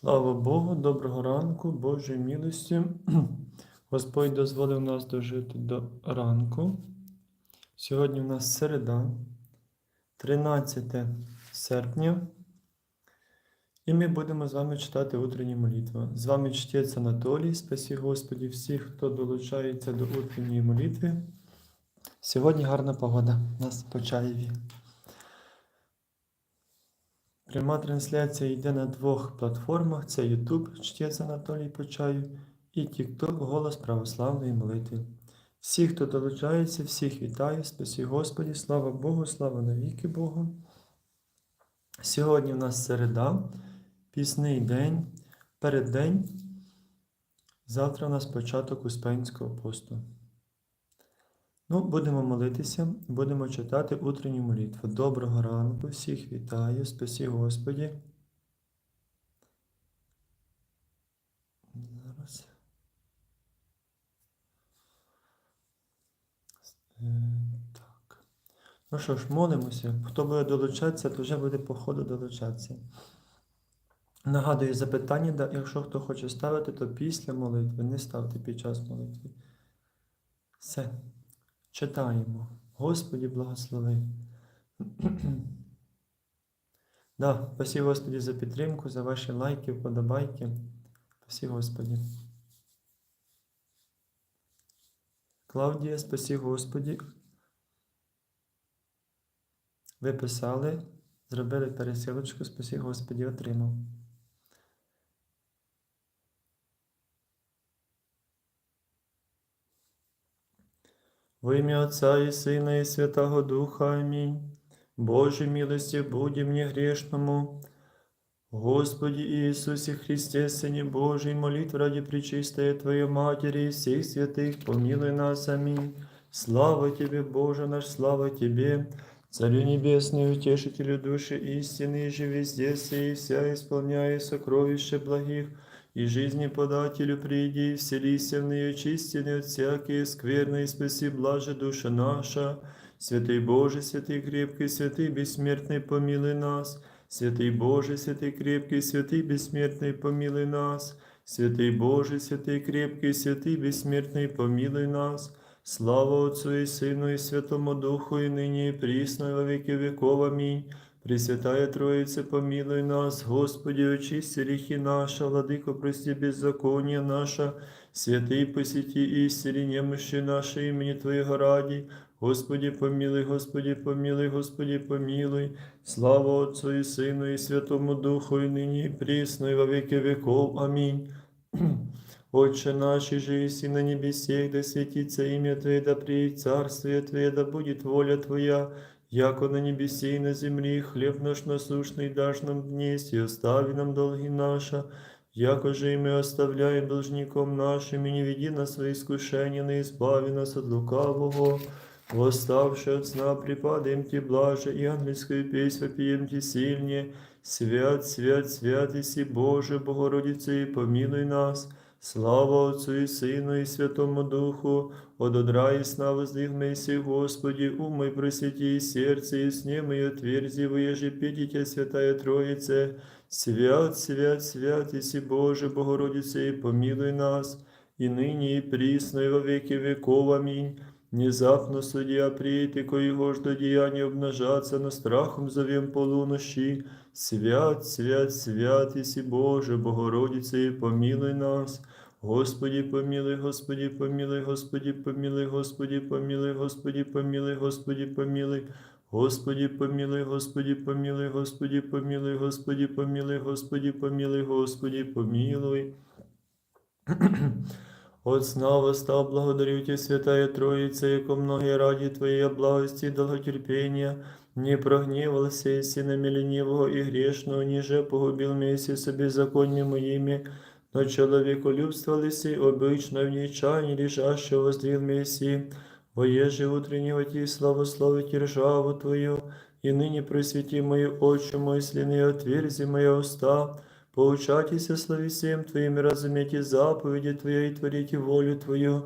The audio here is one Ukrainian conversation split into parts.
Слава Богу, доброго ранку, Божої милості. Господь дозволив нас дожити до ранку. Сьогодні в нас середа, 13 серпня. І ми будемо з вами читати утренні молитви. З вами чтець Анатолій, спасі Господі, всіх, хто долучається до утренньої молитви. Сьогодні гарна погода у нас по Чаєві. Пряма трансляція йде на двох платформах: це YouTube, чтець Анатолій Почаю, і TikTok Голос Православної молитви. Всі, хто долучається, всіх вітаю, спасі Господі, слава Богу, слава навіки Богу. Сьогодні в нас середа, пісний день, переддень. Завтра у нас початок Успенського посту. Ну, будемо молитися, будемо читати утренню молитву. Доброго ранку, всіх вітаю, спасі Господі. Зараз. Е, Так. Ну що ж, молимося. Хто буде долучатися, то вже буде по ходу долучатися. Нагадую запитання, якщо хто хоче ставити, то після молитви, не ставте під час молитви. Все. Читаємо. Господі благослови. да, спасибо Господі за підтримку, за ваші лайки, вподобайки. Спасибо Господі. Клавдія, спасі Господі. Ви писали, зробили пересилочку, спасі Господі, отримав. Во ім'я Отця і Сина, і Святого Духа. Амінь. Боже милості, будь мені грешному. Господи Иисусе Христе, Сыне Божий, молитв ради Пречистая Твоей Матери и всех святых, помилуй нас, аминь. Слава Тебе, Боже наш, слава Тебе, Царю Небесный, Утешителю души истины, и же везде сей, вся исполняя сокровища благих, и жизни подателю приди, и вселися в нее чистины от всякие скверны, и спаси блаже душа наша. Святый Боже, святый крепкий, святый бессмертный, помилуй нас. Святый Боже, святый крепкий, святый бессмертный, помилуй нас. Святый Боже, святый крепкий, святый бессмертный, помилуй нас. Слава Отцу и Сыну и Святому Духу, и ныне и присно, и во веки веков. Аминь. Пресвятая Троица, помилуй нас, Господи, очисти грехи наши, Владыко, прости беззаконие наше, святый посети и исцели немощи наши имени Твоего ради, Господи, помилуй, Господи, помилуй, Господи, помилуй, слава Отцу и Сыну и Святому Духу, и ныне и присно, и во веки веков. Аминь. Отче наш, же и на небесех, да светится имя Твое, да приедет царствие Твое, да будет воля Твоя, яко на небесе и на земле, хлеб наш насущный дашь нам днесь, и остави нам долги наши, яко же и мы оставляем должником нашим, и не веди нас свои искушения, но избави нас от лукавого. Восставши от сна, припадаем Ти блаже, и ангельскую песнь вопием Ти сильнее. Свят, свят, свят, Иси Боже, Богородице, и помилуй нас. Слава Отцу и Сыну и Святому Духу, от одра и сна воздвигнайся, Господи, умой просвети и сердце, и сне мое отверзи, воеже петите, Святая Троице. Свят, свят, свят, Иси Боже, Богородице, и помилуй нас, и ныне, и присно, и во веки веков. Аминь. Внезапно судья приїти, коего ж до діяння обнажаться, но страхом зовем полунощі. Свят, свят, свят, Иси Боже, Богородице, і помилуй нас. Господи, помилуй, Господи, помилуй, Господи, помилуй, Господи, помилуй, Господи, помилуй, Господи, помилуй. Господи, помилуй, Господи, помилуй, Господи, помилуй, Господи, помилуй, Господи, помилуй, Господи, помилуй. От снова стал благодарю Тебя, Святая Троица, яко многие ради Твоей благости и долготерпения, не прогневался и сына ленивого и грешного, ниже погубил вместе с беззаконными моими, но человеколюбство лиси обычно в нечаянии лежащего воздвиг Мессии, воеже утреннего Ти славословить ржаву Твою, и ныне просвети мои очи мысленные, отверзи мои уста, Поучайтеся слави всем Твоим, разумейте заповеди Твои и творите волю Твою,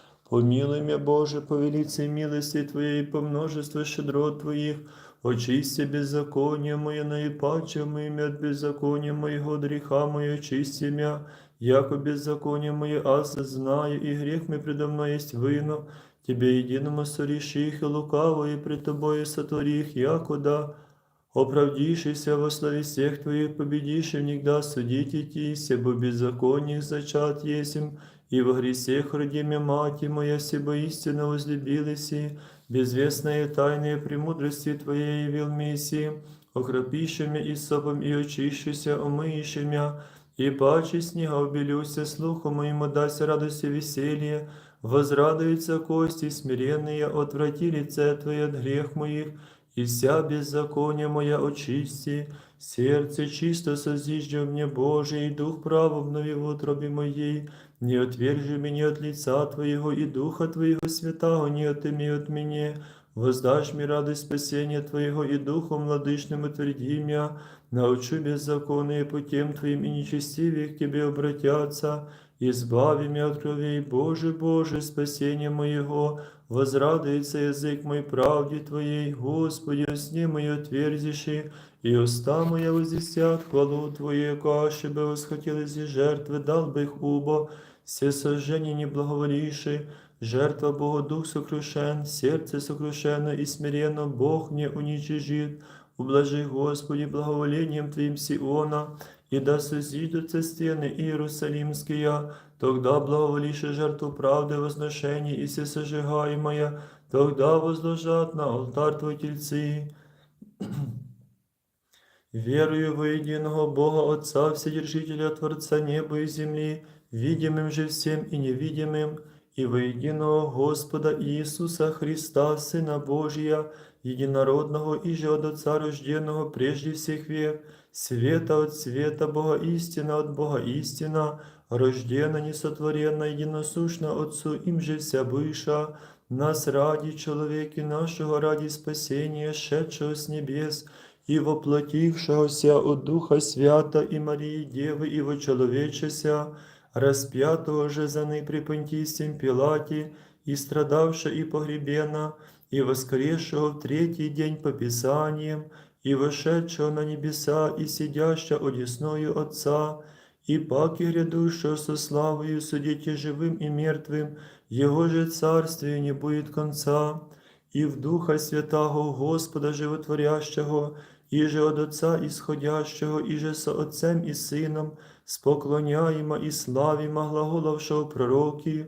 Помилуй меня, Боже, по велице милости Твоей, по множеству щедрот Твоих, очисти беззаконие мое, наипаче моими от беззакония моего, греха мое, очисти меня, яко беззаконие мое, аз знаю, и грех мой предо мной есть вино, Тебе единому соріших і лукаво, и пред Тобою сотворих, якода, оправдившийся во славе всех Твоих, победивший никогда судить идти, себо беззаконных зачат есим, и во гресех родиме мати моя, себо истинно возлюбилися, безвестные тайные премудрости Твоей явил Мессии, окропищами и сопом и очищуся, омыющими, и паче снега убелюся, слуху моему дасть радость и веселье, возрадуются кости смиренные, отврати лице Твое от грех моих, и вся беззакония моя очисти, сердце чисто созижди мне, Боже, и дух право обнови в утробе моей, не отвержи меня от лица Твоего, и духа Твоего святого не отыми от меня, воздашь мне радость спасения Твоего, и духом владычным утверди меня, научу беззаконные путем Твоим, и нечестивые к Тебе обратятся, Избави меня от кровей, Боже, Боже, спасение моего, возрадуется язык мой правде Твоей, Господи, усни мое отверзиши, и уста моя возвестят хвалу Твою, каше бы восхотелось и жертвы, дал бы их убо, все сожжения не благоволивши, жертва Бога Дух сокрушен, сердце сокрушено и смиренно, Бог не уничижит, ублажи, Господи, благоволением Твоим Сиона, и да созидутся стены Иерусалимские, тогда благоволише жертву правды возношений и всесожигаемая, тогда возложат на алтарь Твой тельцы. Верую во единого Бога Отца, Вседержителя Творца неба и земли, видимым же всем и невидимым, и во единого Господа Иисуса Христа, Сына Божия, единородного и же от Отца рожденного прежде всех век, света от света, Бога истина от Бога истина, рождена, несотворенна, единосущна Отцу, им же вся быша, нас ради человеки нашего, ради спасения, шедшего с небес, и воплотившегося от Духа Свята и Марии Девы, и вочеловечеся, распятого же за ны при Понтийском Пилате, и страдавша и погребена, и воскресшего в третий день по Писаниям, и вошедшего на небеса, и сидящего одесною Отца, и паки грядущего со славою судите живым и мертвым, Его же царствию не будет конца, и в Духа Святого Господа Животворящего, и же от Отца исходящего, и же со Отцем и Сыном, споклоняємо і славімо глаголовшого пророки,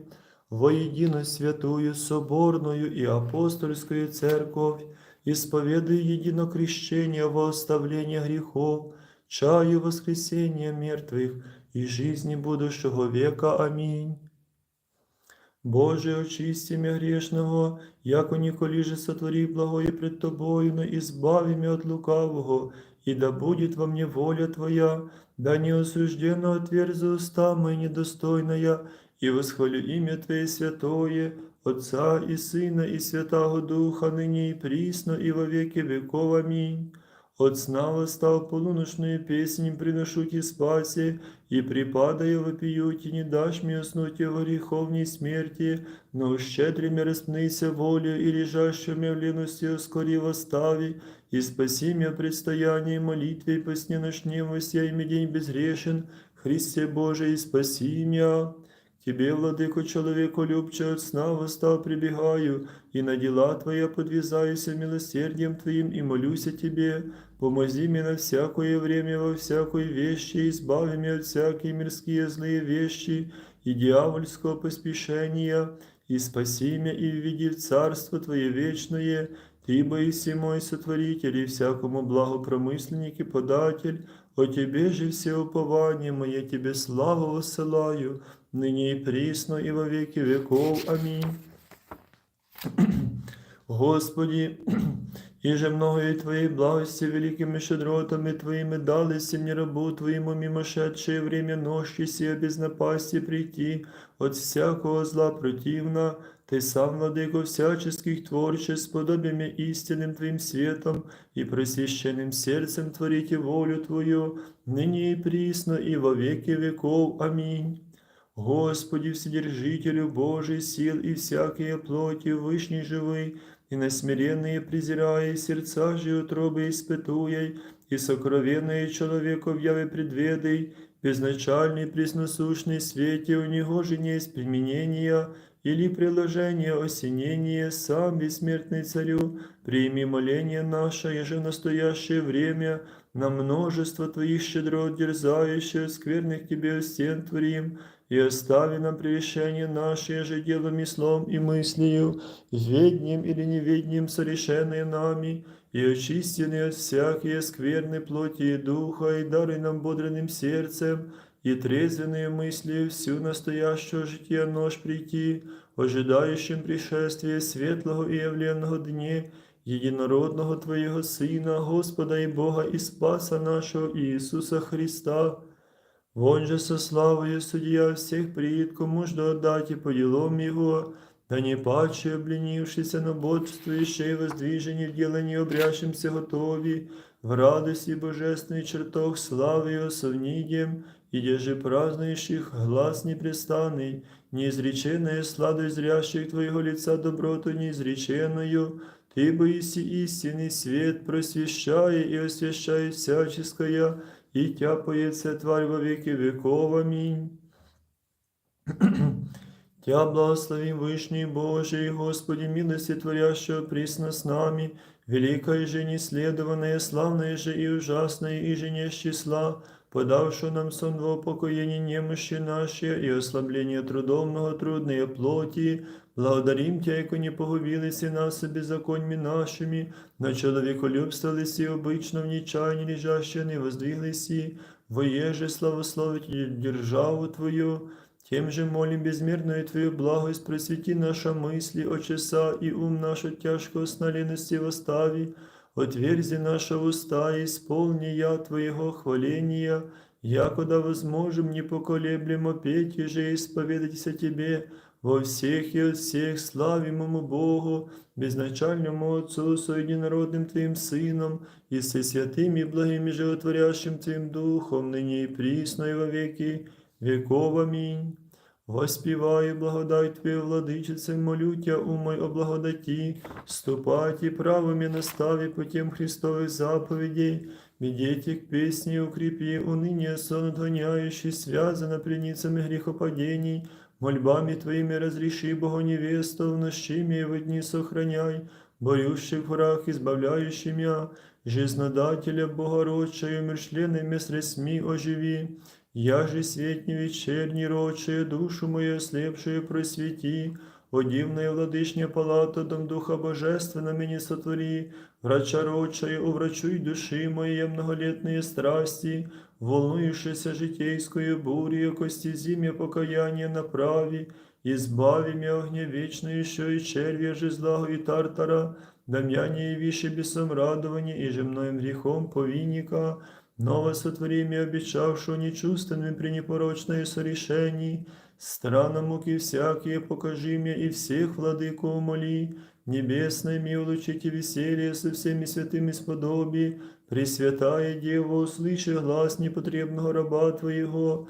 воедино святую, соборную и апостольскую церковь, исповедую едино крещение во оставление грехов, чаю воскресения мертвых и жизни будущего века. Аминь. Боже, очисти меня грешного, яко николи же сотвори благое пред Тобою, но избави меня от лукавого, и да будет во мне воля Твоя, да не осужденно отверзи уста мои недостойная, и восхвалю имя Твое святое, Отца и Сына и Святого Духа, ныне и присно, и во веки веков. Аминь. От сна восстал полуночную песнь, приношу Ти спаси, и припадаю вопию, Ти не дашь мне уснуть в греховней смерти, но щедрыми распнися волю и лежащими в лености ускори восстави, и спаси меня предстояние молитве, и по сне ночнем воссяйми день безгрешен, Христе Божий, и спаси меня. Тебе, владыко, человеку любче от сна восстал прибегаю, и на дела Твоя подвязаюся милосердием Твоим, и молюся Тебе, помози мне на всякое время во всякой вещи, избави меня от всякие мирские злые вещи и дьявольского поспешения, и спаси меня и введи в Царство Твое вечное, Ты, боиси мой сотворитель, и всякому благопромысленник и податель, о Тебе же все упование мое, Тебе славу воссылаю, ныне и присно, и во веки веков. Аминь. Господи, И же многое Твоей благости великими щедротами Твоими дали мне рабу Твоему мимошедшее время ночи сия без напасти прийти от всякого зла противна, Ты сам, владыко всяческих творчеств, подобиями истинным Твоим светом и просвященным сердцем творите волю Твою, ныне и присно и во веки веков. Аминь. Господи, Вседержителю Божий сил и всякие плоти, Вышний живый, и на смиренные презирая, сердца же утробы испытуя, и сокровенные человеков яве предведай, безначальный пресносущный свете у него же не есть применения, или приложение осенения, сам бессмертный царю, прими моление наше, еже в настоящее время, на множество Твоих щедрот дерзающих, скверных Тебе стен творим, и остави нам прегрешение наше же делом и словом и мыслью, ведним или неведним сорешенные нами, и очистенные от всякие скверной плоти и духа, и даруй нам бодренным сердцем, и трезвенные мысли всю настоящего жития нож прийти, ожидающим пришествия светлого и явленного дне, единородного Твоего Сына, Господа и Бога и Спаса нашего Иисуса Христа. Вон же со славою судья всех приид, кому ж отдать и по делам Его, да не паче обленившися на бодрствующее и воздвижение в делании обрящимся готови, в радости божественный чертог славы Его совнидем, и деже празднующих глаз непрестанный, неизреченная сладость зрящих Твоего лица доброту неизреченную, Ты боиси истинный свет, просвещая и освящая всяческое, и тяпается тварь во веки веков. Аминь. Тя благословим Вышний Божий, Господи, милости творящего присно с нами, великая же неследованная, славная же и ужасная, и же не числа, подавшую нам сон во упокоение немощи наши и ослабление трудов многотрудные плоти, благодарим Тя, яко не погубились и нас и беззаконьми нашими, на человеколюбствовались и обычно в нечаянии лежащие не воздвиглись и, воеже славословить и державу Твою, тем же молим безмерную Твою благость, просвети наша мысли, очеса и ум нашу тяжкого сна лености восстави, отверзи наши уста, и исполни я Твоего хваления, якуда возможем непоколеблемо петь и же исповедаться Тебе, во всех и от всех славимому Богу, безначальному Отцу, со единородным Твоим Сыном, и со святым и благим и животворящим Твоим Духом, ныне и присно и во веки веков. Аминь. Воспіваю благодать Твою, владичице, молю Тя, умой о благодаті, ступайте правыми настави путем Христовых заповедей, медите к песне укрепи, уныние сон отгоняющий, связано пленницами грехопадений, мольбами Твоими разреши Богу невесту, в нощими и в дни сохраняй, борющих враг, избавляющий мя, жизнодателя Богородчая, умершленными средствами оживи, я же свет не вечерний роче, душу мою ослепшую просвети, о дивная владышня палата, дом Духа Божественно мені сотвори, врача рочая, уврачуй души моей многолетные страсти, волнующейся житейскую бурью, кости зимя покаяние направи, избави меня огня вечную еще и червя же злагу и тартара, дам'яне и вище бесом радования и же мною грехом повинника, Ново сотвори мне обещавшего нечувственным при непорочное сорешении, страна муки всякие покажи мне и всех владыку умоли, небесное ми улучите веселье со всеми святыми сподоби, Пресвятая Дева, услыши глаз непотребного раба Твоего,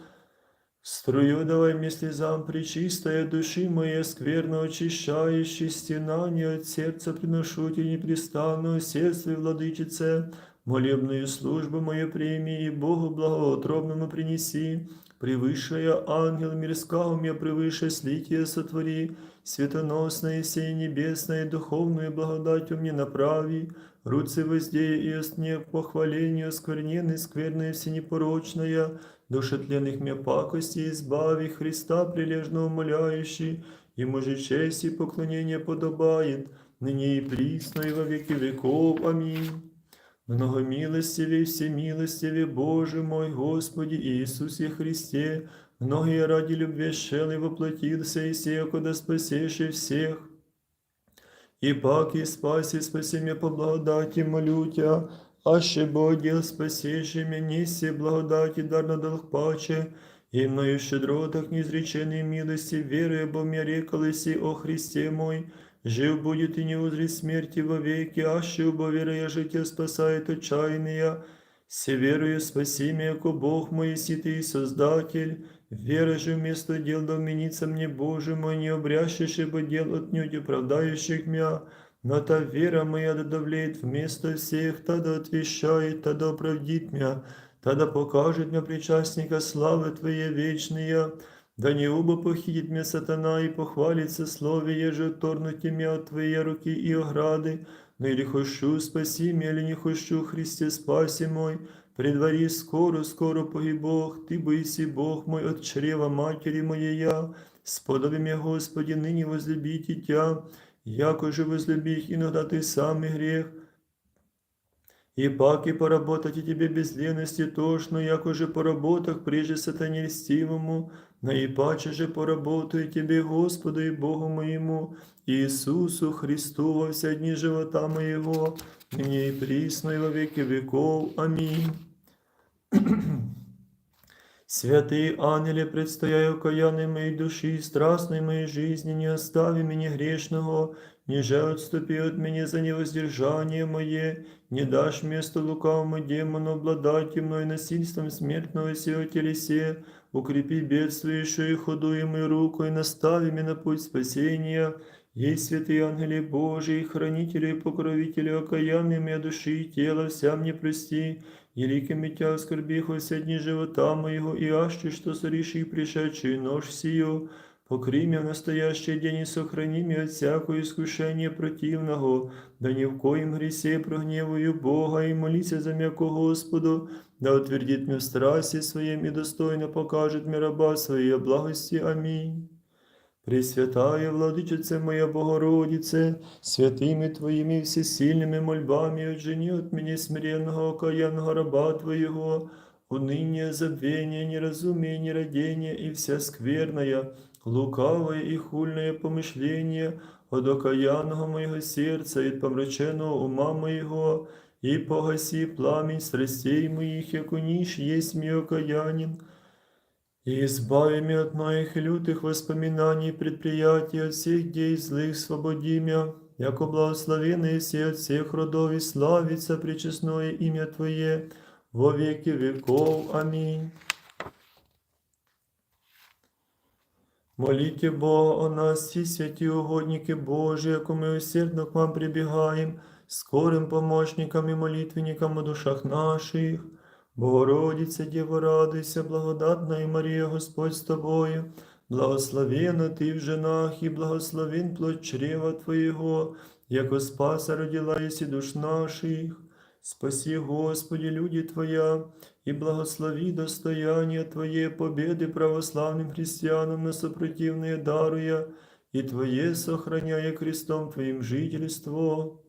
Струю давай мне слезам причистая души моей, скверно очищающей стенания от сердца приношу тебе непрестанную сердце владычице, молебную службу мою прими и Богу благоутробному принеси, превышая ангел мирского мне превыше слитие сотвори, светоносное сей небесное духовную благодатью мне направи, руцы воздея и осне к похвалению скверненной, скверная всенепорочная, душетленных мне пакости избави Христа прилежно умоляющий, Ему же честь и поклонение подобает, ныне и присно и во веки веков. Аминь. Многомилостивый, всемилостивый Боже мой, Господи Иисусе Христе, многие ради любви шел и воплотился, и сея, куда спасеши всех, и паки спаси, спаси меня по благодати, молю Тя, аще Бог дел спасеши меня, неси благодати, дар на долг паче, и мною щедротах неизреченной милости, веруя, бо мне рекалися о Христе мой, жив будет и не узри смерти вовеки, аще убо веруя життя спасает отчаянные, все верую, спаси меня, яко Бог мой, си Ты и Создатель, вера же вместо дел доменится мне, Боже мой, не обрящешь бы дел отнюдь оправдающих меня, но та вера моя да давлеет вместо всех, та да отвещает, та да оправдит меня, та да покажет мне причастника славы Твоей вечные, да не убо похитит меня сатана и похвалится слове, еже отторнуть меня от Твоей руки и ограды, но или хочу спаси меня, или не хочу, Христе спаси мой, предвари скоро, скоро погиб Бог, Ты боиси Бог мой от чрева матери моей я, сподоби меня, Господи, ныне возлюбить и Тя, яко же возлюбих иногда Ты самый грех, и паки поработать и тебе без лености тошно, яко же по работах прежде сатане льстивому, но и паче же поработаю тебе, Господу и Богу моему, Иисусу Христу во все дни живота моего, ныне и присно и во веки веков. Аминь. Святые ангели, предстояю окаянной моей души, страстной моей жизни, не остави меня грешного, ниже отступи от меня за невоздержание мое, не дашь место лукавому демону обладать мной насильством смертного сего телесе, укрепи бедствующую и худуемую руку и настави меня на путь спасения. Есть святые ангели Божии, хранители и покровители окаянные моей души и тела, вся мне прости, Великими Тя оскорбих во все дни живота моего, и аще, что сореши пришедшую нож сию, покри меня в настоящий день и сохрани меня от всякого искушения противного, да ни в коем гресе прогневую Бога, и молися за мяко Господу, да утвердит меня в страсти своем и достойно покажет мне раба своей благости. Аминь. Пресвятая Владычице моя Богородице, святыми Твоими всесильными мольбами отжени от меня смиренного окаянного раба Твоего, уныние, забвение, неразумие, нерадение и вся скверная, лукавое и хульное помышление от окаянного моего сердца и от помраченного ума моего, и погаси пламень страстей моих, яко ниш есть мой окаянин, и избави меня от моих лютых воспоминаний и предприятий, от всех дей злых свободи меня, яко благословенный все от всех родов и славится пречестное имя Твое во веки веков. Аминь. Молите Бога о нас, всі святі угодники Божі, яко ми усердно к вам прибігаємо, скорим помощникам и молитвенникам о душах наших. Богородице, Діво, радуйся, благодатна і Марія, Господь з тобою, благословена ти в женах, і благословен плод чрева Твоєго, яко спаса родила єси душ наших. Спаси, Господи, люди Твоя, и благослови достояние Твое победы православным христианам на сопротивные даруя, и Твое сохраняя крестом Твоим жительство.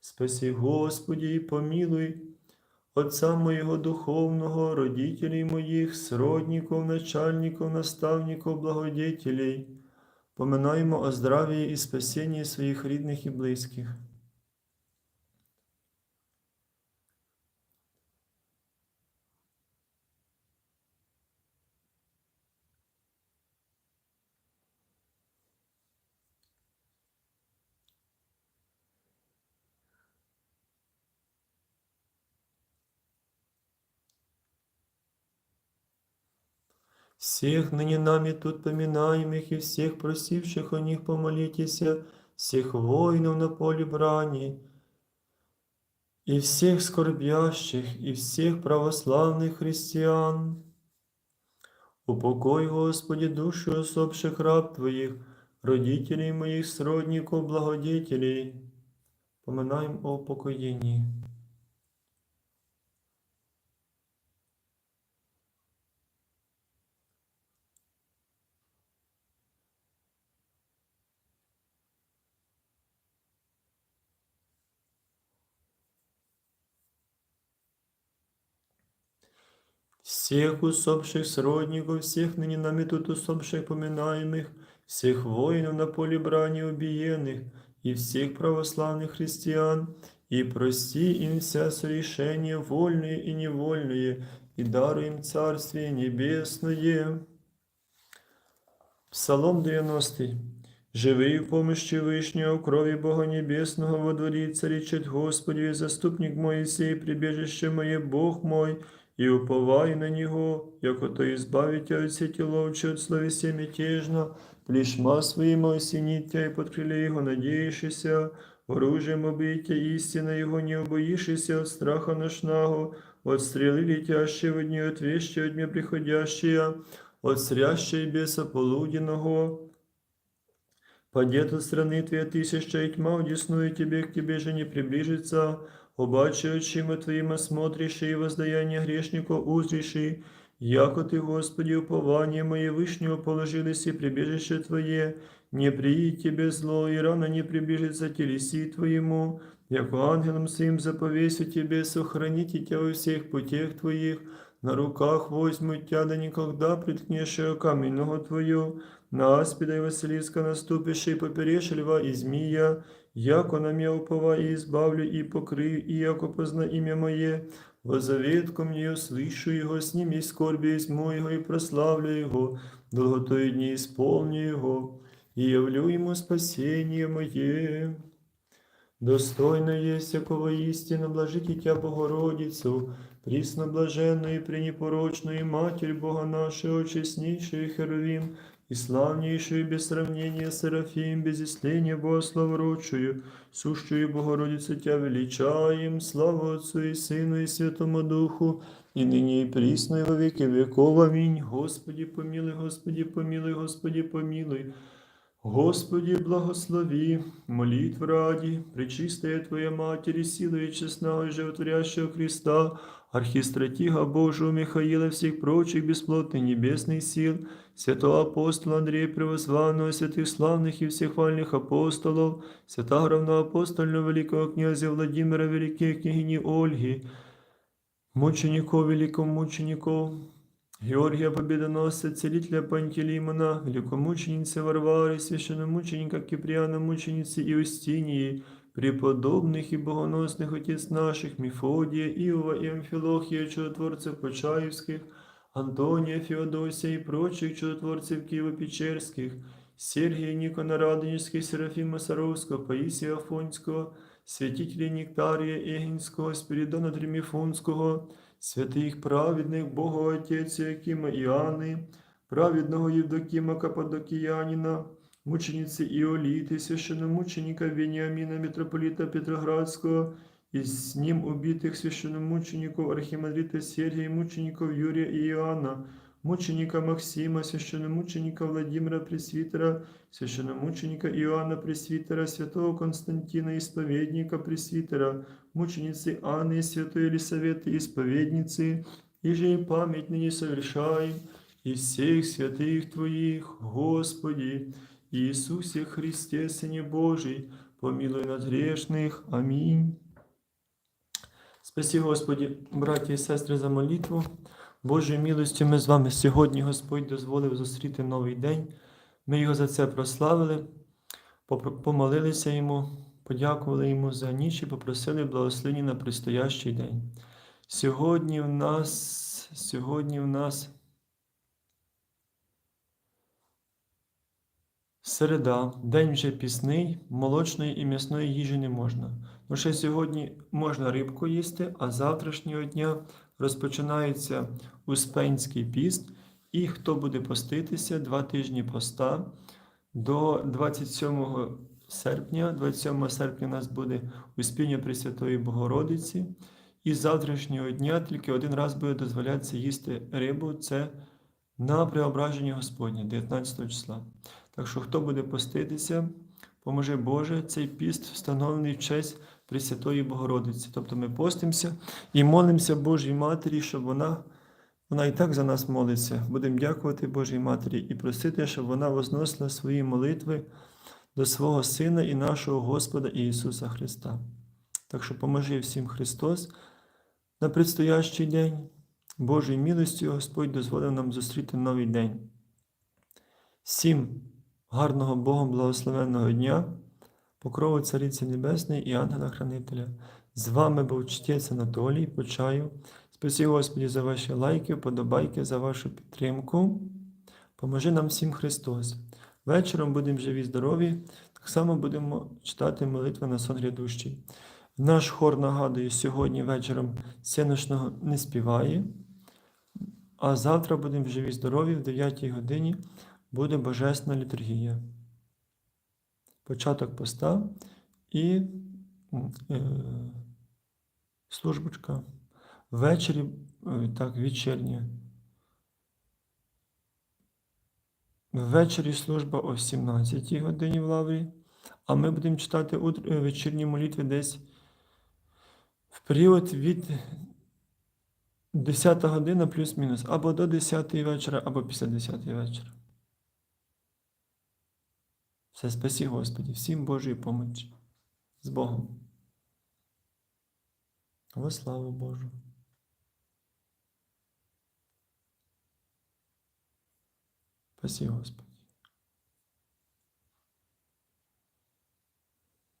Спаси, Господи, и помилуй, Отца моего духовного, родителей моих, сродников, начальников, наставников, благодетелей, поминаємо о здравии и спасении своих рідних і близьких. Всех ныне нами тут поминаемых и всех просивших о них помолитесь, всех воинов на поле брани, и всех скорбящих, и всех православных христиан. Упокой, Господи, души усопших раб Твоих, родителей моих, сродников, благодетелей. Поминаем о упокоении. всех усопших сродников, всех ныне нами тут усопших поминаемых, всех воинов на поле брани убиенных, и всех православных христиан, и прости им вся сорешения вольные и невольные, и даруй им Царствие Небесное. Псалом 90. Живий в помощи Вышнего, в крови Бога Небесного, во дворе царичет Господи, заступник Моисей, прибежище мое, Бог мой, и уповай на Него, яко то избавить тебя от сети ловчи, от словеся мятежно, плешма своим осенить тебя и под крыле Его надеющийся, оружием обитя истина Его не убоишься от страха ношного, от стрелы летящие в дни, от вещи от дня приходящие, от срящей беса полуденного, Падет от страны твоя тысяча, и тьма удесную тебе, к тебе же не приближится. Обаче очима твоим осмотришь, и воздаяние грешнику узришь, яко ты, Господи, упование мое вышнего положились и прибежище Твое, не приидет тебе зло, и рано не приближится телеси Твоему, яко ангелом своим заповесю тебе, сохраните тебя во всех путях Твоих, на руках возьмут тебя, да никогда приткнешь камень ногу Твою, на аспида и Василиска наступишь, и поперешь льва и змия, яко на меня упова и избавлю, и покрию, и яко позна имя мое, во завет ко мне услышу его, с ним и скорби изму его, и прославлю его, долготою дни исполню его, и явлю ему спасение мое. Достойно есть всякого истина, блажите Тя Богородицу, присно блаженную и пренепорочную Матерь Бога нашего, честнейшую Херовим, и славнейшую без сравнения Серафим, без исления Богославородшую, сущую Богородицу Тя величаем, славу Отцу и Сыну и Святому Духу, и ныне и присно и во веки веков. Аминь. Господи помилуй, Господи помилуй, Господи помилуй. Господи, благослови, молитв ради, пречистая Твоя Матери, силой честного и животворящего Христа, архистратига Божию Михаила, всех прочих бесплотных небесных сил, святого апостола Андрея Превозванного, святых славных и всех вальных апостолов, святого равноапостольного великого князя Владимира, великой княгини Ольги, мучеников, великого мучеников, Георгия Победоносца, целителя Пантелеймона, великомученицы Варвары, священномученика Киприана, мученицы Иустинии, преподобных и богоносных отец наших, Мефодия, Иова и Амфилохия, чудотворцев Почаевских, Антония, Феодосия и прочих чудотворцев Киево-Печерских, Сергия Никона Радонежских, Серафима Саровского, Паисия Афонського, святителей Нектария Егінського, Спиридона Триміфонського, святих праведних Бога Отеця Якима Іоанни, праведного Євдокима Каппадокіянина, мучениці Іоліти, священномученика Веніаміна, митрополита Петроградського, і з ним убитих священномучеников Архимандрита Сергия, мучеников Юрия и Иоанна, мученика Максима, священномученика Владимира Пресвитера, священномученика Иоанна Пресвитера, святого Константина Исповедника Пресвитера, мученицы Анны и святой Елисаветы Исповедницы, и же и память ныне совершаем, и всех святых Твоих, Господи, Иисусе Христе, Сыне Божий, помилуй нас грешных. Аминь. Спасі, Господі, браті і сестри, за молитву. Божою милостю ми з вами сьогодні Господь дозволив зустріти новий день. Ми його за це прославили, помолилися йому, подякували йому за ніч і попросили благословення на предстоящий день. Сьогодні в нас, сьогодні в нас середа, день вже пісний, молочної і м'ясної їжі не можна. Ще сьогодні можна рибку їсти, а завтрашнього дня розпочинається Успенський піст. І хто буде поститися два тижні поста до 27 серпня. 27 серпня у нас буде Успіння Пресвятої Богородиці. І з завтрашнього дня тільки один раз буде дозволятися їсти рибу. Це на преображення Господнє, 19 числа. Так що, хто буде поститися, поможе Боже, цей піст встановлений в честь Пресвятої Богородиці. Тобто ми постимося і молимося Божій Матері, щоб вона, вона і так за нас молиться. Будемо дякувати Божій Матері і просити, щоб вона возносила свої молитви до свого Сина і нашого Господа Ісуса Христа. Так що поможи всім Христос на предстоящий день. Божою милостю Господь дозволив нам зустріти новий день. Всім гарного Богом благословенного дня. покрову Цариці Небесної і ангела-хранителя. З вами був чтець Анатолій, почаю. Спасі Господі за ваші лайки, подобайки, за вашу підтримку. Поможи нам всім Христос. Вечором будемо живі, здорові. Так само будемо читати молитви на сон грядущий. Наш хор нагадує, сьогодні вечором сіношного не співає, а завтра будемо живі, здорові, в 9 годині буде Божественна літургія. Початок поста і е, службочка. Ввечері, е, так, вечірня. Ввечері служба о 17 годині в лаврі, а ми будемо читати е, вечірні молитви десь в період від 10 година плюс-мінус, або до 10 вечора, або після 10 вечора. Все, спасі Господі, всім Божої помочі. З Богом. Во славу Божу. Спасі Господи.